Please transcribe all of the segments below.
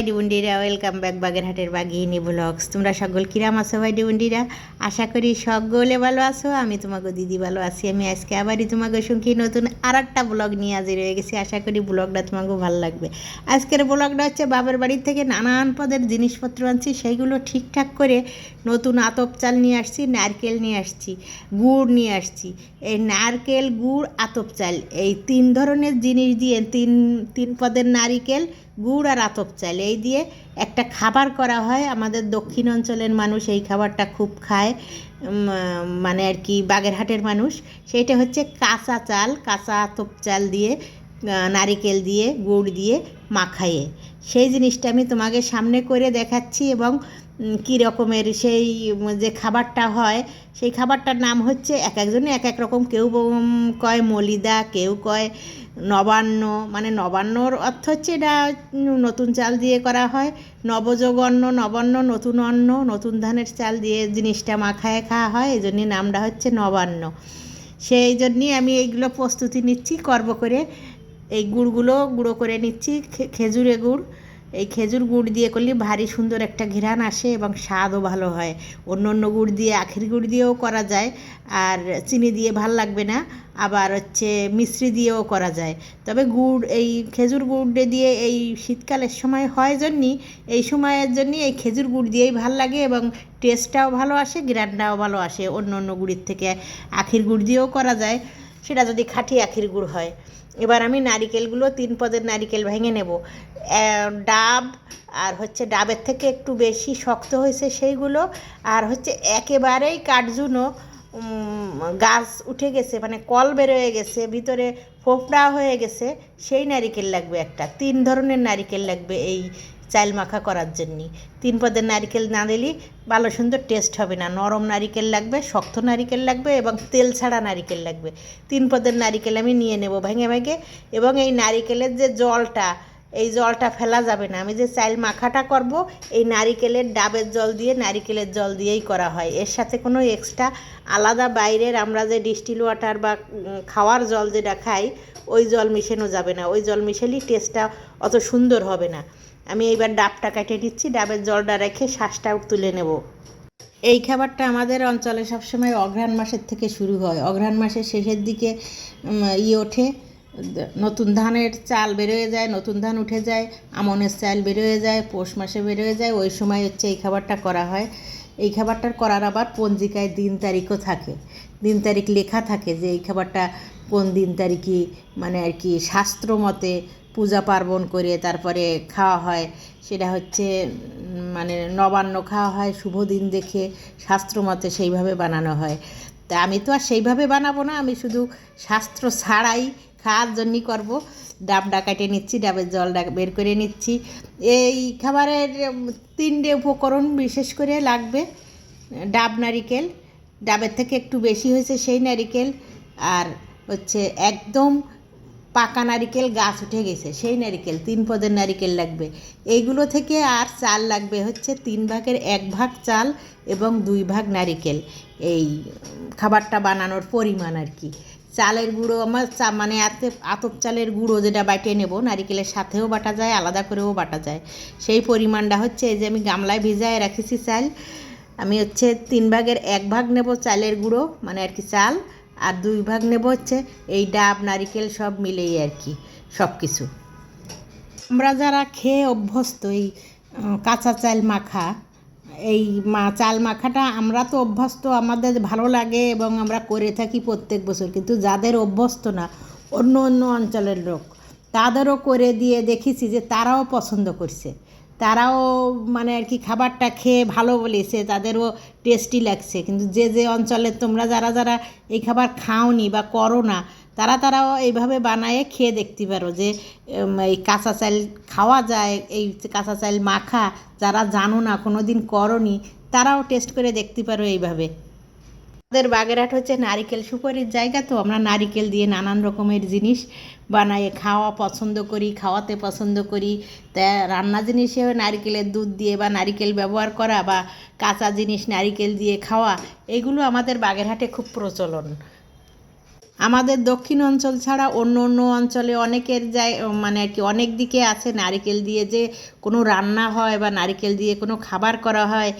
বাইডি বন্ডিরা welcome back বাগেরহাটের বাগিনী blogs তোমরা সকল কিরাম আছো বাইডি বন্ডিরা আশা করি সকলে ভালো আছো, আমি তোমাকে দিদি ভালো আছি। আমি আজকে আবারই তোমাকে সঙ্গে নতুন আর একটা ব্লগ নিয়ে হাজির হয়ে গেছি। আশা করি ব্লগটা তোমাকে ভালো লাগবে। আজকের ব্লগটা হচ্ছে বাবার বাড়ির থেকে নানান পদের জিনিসপত্র আনছি, সেইগুলো ঠিকঠাক করে নতুন আতপ চাল নিয়ে আসছি, নারকেল নিয়ে আসছি, গুড় নিয়ে আসছি। এই নারকেল, গুড়, আতপ চাল, এই তিন ধরনের জিনিস দিয়ে তিন তিন পদের নারিকেল গুড় আর আতপ চাল। এই দিয়ে একটা খাবার করা হয়। আমাদের দক্ষিণ অঞ্চলের মানুষ এই খাবারটা খুব খায়। মানে আর কি বাগেরহাটের মানুষ। সেইটা হচ্ছে কাঁচা চাল, কাঁচা আতপ চাল দিয়ে নারিকেল দিয়ে, গুড় দিয়ে মাখাইয়ে সেই জিনিসটা আমি তোমাকে সামনে করে দেখাচ্ছি এবং কী রকমের সেই যে খাবারটা হয়, সেই খাবারটার নাম হচ্ছে এক একজনে এক এক রকম। কেউ কয় মলিদা, কেউ কয় নবান্ন। মানে নবান্নর অর্থ হচ্ছে এটা নতুন চাল দিয়ে করা হয়। নবযোগ অন্ন নবান্ন, নতুন অন্ন, নতুন ধানের চাল দিয়ে জিনিসটা মাখায় খাওয়া হয়। এই জন্যে নামটা হচ্ছে নবান্ন। সেই জন্যই আমি এইগুলো প্রস্তুতি নিচ্ছি, করব করে। এই গুড়গুলো গুঁড়ো করে নিচ্ছি খেজুরে গুড়। এই খেজুর গুড় দিয়ে করলে ভারী সুন্দর একটা ঘ্রাণ আসে এবং স্বাদও ভালো হয়। অন্য অন্য গুড় দিয়ে, আখের গুড় দিয়েও করা যায়। আর চিনি দিয়ে ভালো লাগবে না। আবার হচ্ছে মিশ্রি দিয়েও করা যায়। তবে গুড়, এই খেজুর গুড় দিয়ে এই শীতকালের সময় হয় জন্যই এই সময়ের জন্য এই খেজুর গুড় দিয়েই ভালো লাগে এবং টেস্টটাও ভালো আসে গ্রান্ডটাও ভালো আসে। অন্য অন্য গুড়ের থেকে আখের গুড় দিয়েও করা যায়। সেটা যদি খাঁটি আখের গুড় হয়। এবার আমি নারিকেলগুলো তিন পদের নারিকেল ভেঙে নেব। ডাব আর হচ্ছে ডাবের থেকে একটু বেশি শক্ত হয়েছে সেইগুলো। আর হচ্ছে একেবারেই কাঠজুনো গাছ উঠে গেছে মানে কল বেরোয়ে গেছে, ভিতরে ফোপড়া হয়ে গেছে, সেই নারিকেল লাগবে একটা। তিন ধরনের নারিকেল লাগবে এই চাল মাখা করার জন্যে। তিন পদের নারিকেল না দিলে ভালো সুন্দর টেস্ট হবে না। নরম নারিকেল লাগবে, শক্ত নারিকেল লাগবে এবং তেল ছাড়া নারিকেল লাগবে। তিন পদের নারিকেল আমি নিয়ে নেব ভেঙে ভেঙে এবং এই নারিকেলের যে জলটা, এই জলটা ফেলা যাবে না। আমি যে চাইল মাখাটা করব, এই নারিকেলের ডাবের জল দিয়ে, নারিকেলের জল দিয়েই করা হয়। এর সাথে কোনো এক্সট্রা আলাদা বাইরের আমরা যে ডিস্টিল ওয়াটার বা খাওয়ার জল যেটা খাই, ওই জল মিশানো যাবে না। ওই জল মিশালেই টেস্টটা অত সুন্দর হবে না। আমি এইবার ডাবটা কেটে নিচ্ছি, ডাবের জলটা রেখে শ্বাসটা তুলে নেব। এই খাবারটা আমাদের অঞ্চলে সবসময় অঘ্রাণ মাসের থেকে শুরু হয়। অঘ্রাণ মাসের শেষের দিকে ইয়ে ওঠে, নতুন ধানের চাল বেরোয় যায়, নতুন ধান উঠে যায়, আমনের চাল বেরোয় যায়, পৌষ মাসে বেরোয় যায়, ওই সময় হচ্ছে এই খাবারটা করা হয়। এই খাবারটার করার আবার পঞ্জিকায় দিন তারিখও থাকে। দিন তারিখ লেখা থাকে যে এই খাবারটা কোন দিন তারিখে মানে আর কি শাস্ত্র মতে পূজা পার্বণ করে তারপরে খাওয়া হয়। সেটা হচ্ছে মানে নবান্ন খাওয়া হয়, শুভ দিন দেখে শাস্ত্র মতে সেইভাবে বানানো হয়। তা আমি তো আর সেইভাবে বানাবো না, আমি শুধু শাস্ত্র ছাড়াই খাওয়ার জন্যই করব। ডাবটা কেটে নিচ্ছি, ডাবের জলটা বের করে নিচ্ছি। এই খাবারের তিনটে উপকরণ বিশেষ করে লাগবে, ডাব নারিকেল। ডাবের থেকে একটু বেশি হয়েছে সেই নারিকেল। আর হচ্ছে একদম পাকা নারিকেল গাছ উঠে গেছে, সেই নারিকেল, তিন পদের নারিকেল লাগবে। এইগুলো থেকে আর চাল লাগবে, হচ্ছে তিন ভাগের এক ভাগ চাল এবং দুই ভাগ নারিকেল। এই খাবারটা বানানোর পরিমাণ আর কি। চালের গুঁড়ো আমার চা মানে আতে, আতপ চালের গুঁড়ো যেটা বাটিয়ে নেব, নারিকেলের সাথেও বাটা যায়, আলাদা করেও বাটা যায়। সেই পরিমাণটা হচ্ছে এই যে আমি গামলায় ভিজায় রাখেছি চাল। আমি হচ্ছে তিন ভাগের এক ভাগ নেব চালের গুঁড়ো মানে আর কি চাল। আর দুই ভাগ নেব হচ্ছে এই ডাব, নারিকেল সব মিলেই আর কি, সব কিছু। আমরা যারা খেয়ে অভ্যস্ত, এই কাঁচা চাল মাখা, এই মা, চাল মাখাটা আমরা তো অভ্যস্ত, আমাদের ভালো লাগে এবং আমরা করে থাকি প্রত্যেক বছর, কিন্তু যাদের অভ্যস্ত না, অন্য অন্য অঞ্চলের লোক, তাদেরও করে দিয়ে দেখেছি যে তারাও পছন্দ করছে। তারাও মানে আর কি খাবারটা খেয়ে ভালো বলেছে, তাদেরও টেস্টি লাগছে। কিন্তু যে যে অঞ্চলে তোমরা যারা যারা এই খাবার খাওনি বা করো না, তারা তারাও এইভাবে বানায় খেয়ে দেখতে পারো যে এই কাঁচা চাল খাওয়া যায়, এই কাঁচা চাল মাখা, যারা জানো না কোনো দিন করনি, তারাও টেস্ট করে দেখতে পারো এইভাবে। আমাদের বাগেরহাট হচ্ছে নারিকেল সুপারির জায়গা, তো আমরা নারিকেল দিয়ে নানান রকমের জিনিস বানাই, খাওয়া পছন্দ করি, খাওয়াতে পছন্দ করি। তা রান্না জিনিসে নারিকেলের দুধ দিয়ে বা নারিকেল ব্যবহার করা বা কাঁচা জিনিস নারিকেল দিয়ে খাওয়া, এগুলো আমাদের বাগেরহাটে খুব প্রচলন। আমাদের দক্ষিণ অঞ্চল ছাড়া অন্য অন্য অঞ্চলে অনেকের যায় মানে আর কি অনেক দিকে আছে নারিকেল দিয়ে যে কোনো রান্না হয় বা নারিকেল দিয়ে কোনো খাবার করা হয়।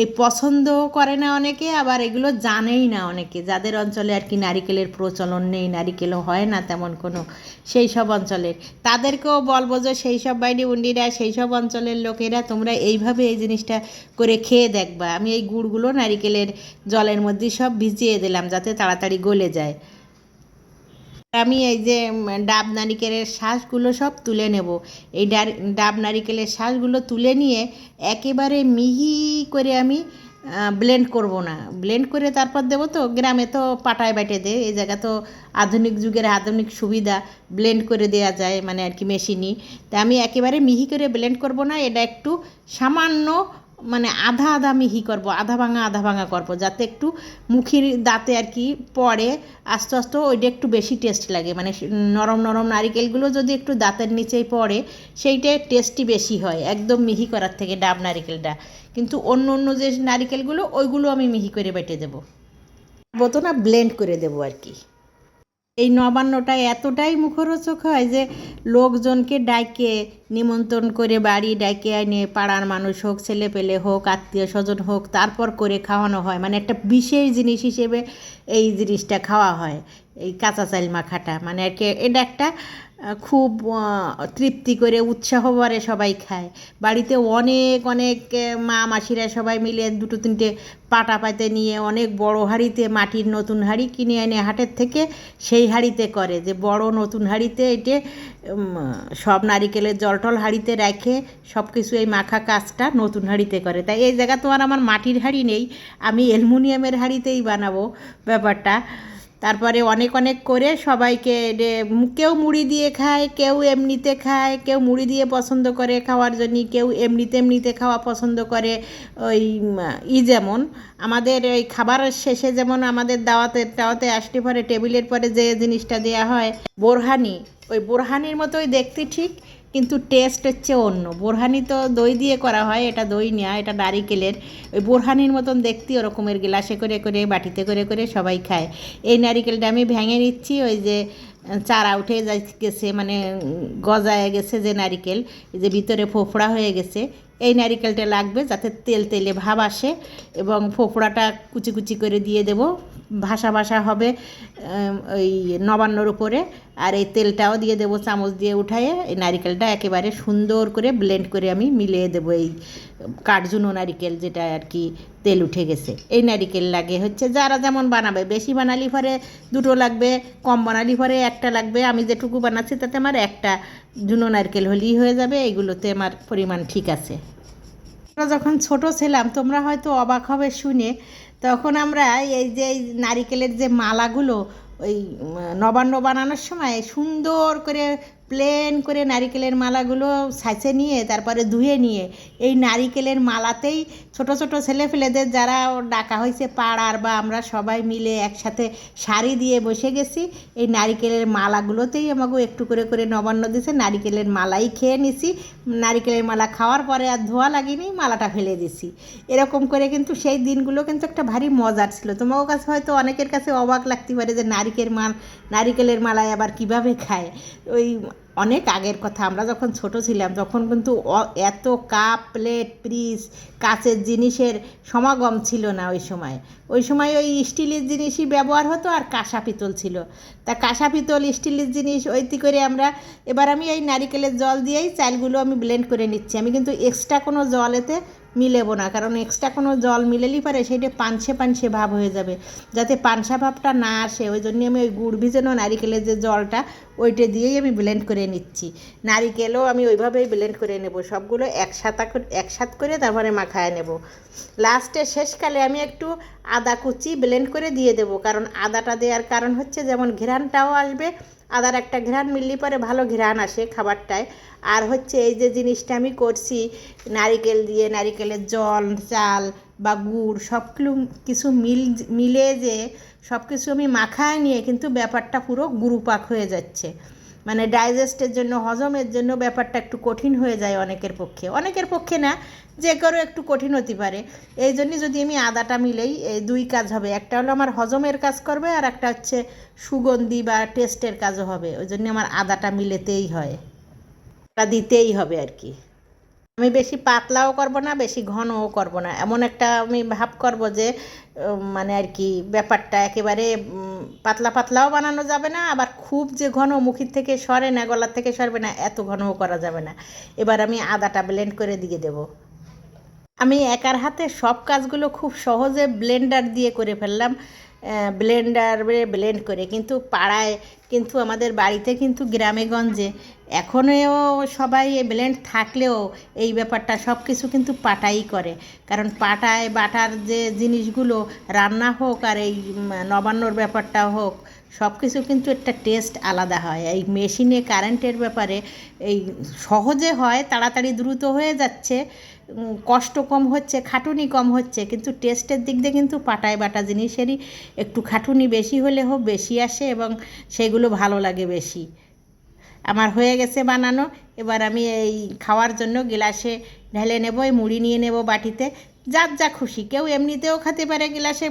এই পছন্দও করে না অনেকে, আবার এগুলো জানেই না অনেকে। যাদের অঞ্চলে আর কি নারিকেলের প্রচলন নেই, নারিকেলও হয় না তেমন কোনো, সেই সব অঞ্চলের। তাদেরকেও বলব যে সেই সব বাইরে উন্ডিরা, সেই সব অঞ্চলের লোকেরা, তোমরা এইভাবে এই জিনিসটা করে খেয়ে দেখবা। আমি এই গুড়গুলো নারিকেলের জলের মধ্যে সব ভিজিয়ে দিলাম যাতে তাড়াতাড়ি গলে যায়। আমি এই যে ডাব নারিকেলের শ্বাসগুলো সব তুলে নেব। এই ডাব নারিকেলের শ্বাসগুলো তুলে নিয়ে একেবারে মিহি করে আমি ব্লেন্ড করব না। ব্লেন্ড করে তারপর দেবো তো, গ্রামে তো পাটায় বাটে দে এই জায়গা তো আধুনিক যুগের আধুনিক সুবিধা ব্লেন্ড করে দেওয়া যায় মানে আর কি মেশিনই তা আমি একেবারে মিহি করে ব্লেন্ড করব না, এটা একটু সামান্য মানে আধা আধা মিহি করব, আধা ভাঙা আধা ভাঙা করব, যাতে একটু মুখির দাঁতে আর কি পড়ে, আস্তে আস্তে ওইটা একটু বেশি টেস্ট লাগে। মানে নরম নরম নারিকেলগুলো যদি একটু দাঁতের নিচেই পড়ে, সেইটা টেস্টই বেশি হয়, একদম মিহি করার থেকে ডাব নারিকেলটা। কিন্তু অন্য অন্য যে নারিকেলগুলো, ওইগুলো আমি মিহি করে বেটে দেবো। বলতো না ব্লেন্ড করে দেবো আর কি। এই নবান্নটা এতটাই মুখরোচক হয় যে লোকজনকে ডাকে নিমন্ত্রণ করে বাড়ি ডাকে আনে পাড়ার মানুষ হোক ছেলে পেলে হোক, আত্মীয় স্বজন হোক, তারপর করে খাওয়ানো হয়। মানে একটা বিশেষ জিনিস হিসেবে এই জিনিসটা খাওয়া হয়। এই কাঁচা চাল মাখাটা। মানে আর কি এটা একটা খুব তৃপ্তি করে উৎসাহ ভরে সবাই খায়। বাড়িতে অনেক অনেক মা মাসিরা সবাই মিলে দুটো, তিনটে পাটা পাতে নিয়ে অনেক বড় হাঁড়িতে মাটির নতুন হাঁড়ি কিনে এনে হাটের থেকে সেই হাঁড়িতে করে যে বড় নতুন হাঁড়িতে এটে সব নারিকেলের জলটল হাঁড়িতে রেখে সব কিছু এই মাখা কাজটা নতুন হাঁড়িতে করে। তাই এই জায়গা তো আর আমার মাটির হাঁড়ি নেই, আমি অ্যালুমিনিয়ামের হাঁড়িতেই বানাবো ব্যাপারটা। তারপরে অনেক অনেক করে সবাইকে কেউ মুড়ি দিয়ে খায়, কেউ এমনিতে খায়, কেউ মুড়ি দিয়ে পছন্দ করে খাওয়ার জন্য, কেউ এমনিতে এমনিতে খাওয়া পছন্দ করে। ওই ই যেমন, আমাদের ওই খাবারের শেষে যেমন আমাদের দাওয়াতে দাওয়াতে আসতে পরে টেবিলের পরে যে জিনিসটা দেওয়া হয়, বোরহানি, ওই বোরহানির মতোই দেখতে ঠিক কিন্তু টেস্ট হচ্ছে অন্য। বোরহানি তো দই দিয়ে করা হয়, এটা দই নেওয়া এটা নারিকেলের। ওই বোরহানির মতন দেখতে ওরকমের গ্লাসে করে করে, বাটিতে করে করে সবাই খায়। এই নারিকেলটা আমি ভেঙে নিচ্ছি, ওই যে চারা উঠে যাই গেছে মানে গজায় গেছে যে নারিকেল যে ভিতরে ফোফড়া হয়ে গেছে। এই নারিকেলটা লাগবে যাতে তেল তেলে ভাব আসে এবং ফোফড়াটা কুচি কুচি করে দিয়ে দেব। ভাসা ভাসা হবে ওই নবান্নর উপরে। আর এই তেলটাও দিয়ে দেবো চামচ দিয়ে উঠায়ে। এই নারিকেলটা একেবারে সুন্দর করে ব্লেন্ড করে আমি মিলিয়ে দেবো এই কাঠজুনো নারিকেল যেটা আর কি তেল উঠে গেছে। এই নারিকেল লাগে হচ্ছে, যারা যেমন বানাবে, বেশি বানালি পরে দুটো লাগবে, কম বানালি পরে একটা লাগবে। আমি যেটুকু বানাচ্ছি তাতে আমার একটা জুনো নারকেল হলেই হয়ে যাবে, এইগুলোতে আমার পরিমাণ ঠিক আছে। আমরা যখন ছোট ছিলাম, তোমরা হয়তো অবাক হবে শুনে, তখন আমরা এই যে নারিকেলের যে মালাগুলো, ওই নবান্ন বানানোর সময় সুন্দর করে প্লেন করে নারিকেলের মালাগুলো ছাঁচে নিয়ে, তারপরে ধুয়ে নিয়ে, এই নারিকেলের মালাতেই ছোট ছোট ছেলেফেলেদের যারা ডাকা হয়েছে পাড়ার বা আমরা সবাই মিলে একসাথে শাড়ি দিয়ে বসে গেছি, এই নারিকেলের মালাগুলোতেই আমাকে একটু করে করে নবান্ন দিছে, নারিকেলের মালাই খেয়ে নিছি। নারিকেলের মালা খাওয়ার পরে আর ধোয়া লাগেনি, মালাটা ফেলে দিছি। এরকম করে কিন্তু সেই দিনগুলো কিন্তু একটা ভারী মজার ছিল। তোমার কাছে হয়তো অনেকের কাছে অবাক লাগতে পারে যে নারিকেল মাল নারিকেলের মালায় আবার কীভাবে খায়? ওই অনেক আগের কথা, আমরা যখন ছোট ছিলাম, তখন কিন্তু এত কাপ প্লেট প্রিস কাচের জিনিসের সমাগম ছিল না ওই সময়। ওই সময় ওই স্টিলের জিনিসই ব্যবহার হতো আর কাঁসা পিতল ছিল। তা কাঁসা পিতল, স্টিলের জিনিস, ওইটি করে আমরা, এবার আমি এই নারিকেলের জল দিয়েই চালগুলো আমি ব্লেন্ড করে নিচ্ছি। আমি কিন্তু এক্সট্রা কোনো জল এতে মিলেবো না, কারণ এক্সট্রা কোনো জল মিলেলি পারে সেইটা পানসে পানসে ভাব হয়ে যাবে। যাতে পানসা ভাবটা না আসে, ওই জন্য আমি ওই গুড় ভিজানো নারিকেলের যে জলটা, ওইটা দিয়েই আমি ব্লেন্ড করে নিচ্ছি। নারিকেলও আমি ওইভাবেই ব্লেন্ড করে নেব, সবগুলো একসাথে একসাথ করে তারপরে মাখায় নেব। লাস্টে শেষকালে আমি একটু আদা কুচি ব্লেন্ড করে দিয়ে দেবো, কারণ আদাটা দেওয়ার কারণ হচ্ছে যেমন ঘ্রাণটাও আসবে আদার একটা ঘ্রাণ মিললে পরে ভালো ঘ্রাণ আসে খাবারটায়। আর হচ্ছে এই যে জিনিসটা আমি করছি, নারিকেল দিয়ে নারিকেলের জল, চাল বা গুড় সব কিছু মিল, মিলে যে সব কিছু আমি মাখায় নিয়ে কিন্তু ব্যাপারটা পুরো গুরুপাক হয়ে যাচ্ছে। মানে ডাইজেস্টের জন্য, হজমের জন্য ব্যাপারটা একটু কঠিন হয়ে যায় অনেকের পক্ষে। অনেকের পক্ষে না যে কারও একটু কঠিন হতে পারে। এই জন্যই যদি আমি আদাটা মিলেই এই দুই কাজ হবে। একটা হলো আমার হজমের কাজ করবে আর একটা হচ্ছে সুগন্ধি বা টেস্টের কাজও হবে। ওই জন্য আমার আদাটা মিলেতেই হয়। তা দিতেই হবে আর কি। আমি বেশি পাতলাও করব না, বেশি ঘনও করব না। এমন একটা আমি ভাব করব যে মানে আর কি ব্যাপারটা একেবারে পাতলা পাতলাও বানানো যাবে না, আবার খুব যে ঘন মুখির থেকে সরে না, গলার থেকে সরবে না, এত ঘনও করা যাবে না। এবার আমি আদাটা ব্লেন্ড করে দিয়ে দেবো। আমি একার হাতে সব কাজগুলো খুব সহজে ব্লেন্ডার দিয়ে করে ফেললাম ব্লেন্ডারে ব্লেন্ড করে। কিন্তু পাড়ায়, কিন্তু আমাদের বাড়িতে কিন্তু গ্রামে গঞ্জে এখনও সবাই ব্লেন্ড থাকলেও এই ব্যাপারটা সব কিছু কিন্তু পাটাই করে। কারণ পাটায়, বাটার যে জিনিসগুলো রান্না হোক আর এই নবান্নর ব্যাপারটা হোক, সব কিছু কিন্তু একটা টেস্ট আলাদা হয়। এই মেশিনে কারেন্টের ব্যাপারে এই সহজে হয়, তাড়াতাড়ি দ্রুত হয়ে যাচ্ছে কষ্ট কম হচ্ছে, খাটুনি কম হচ্ছে, কিন্তু টেস্টের দিক দিয়ে কিন্তু পাটায় বাটা জিনিসেরই একটু খাটুনি বেশি হলে হোক, বেশি আসে এবং সেগুলো ভালো লাগে বেশি। আমার হয়ে গেছে বানানো, এবার আমি এই খাওয়ার জন্য গ্লাসে ঢেলে নেব, এই মুড়ি নিয়ে নেব বাটিতে। যার যা খুশি, কেউ এমনিতেও খেতে পারে গ্লাসে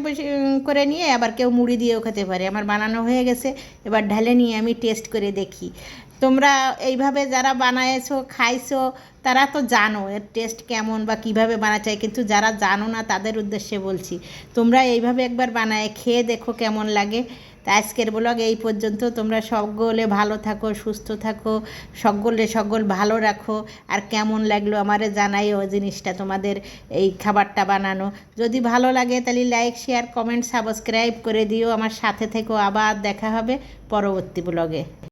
করে নিয়ে, আবার কেউ মুড়ি দিয়েও খেতে পারে। আমার বানানো হয়ে গেছে, এবার ঢেলে নিয়ে আমি টেস্ট করে দেখি। তোমরা এইভাবে যারা বানায়েছো, খাইছো, তারা তো জানো এর টেস্ট কেমন বা কীভাবে হয় কিন্তু যারা জানো না, তাদের উদ্দেশ্যে বলছি। তোমরা এইভাবে একবার বানায় খেয়ে দেখো কেমন লাগে। তা আজকের ব্লগ এই পর্যন্ত। তোমরা সকলে ভালো থাকো, সুস্থ থাকো, সকলে সকল ভালো রাখো। আর কেমন লাগল আমারে জানাইও জিনিসটা তোমাদের এই খাবারটা বানানো। যদি ভালো লাগে তাহলে লাইক শেয়ার কমেন্ট সাবস্ক্রাইব করে দিও। আমার সাথে থেকেও আবার দেখা হবে পরবর্তী ব্লগে।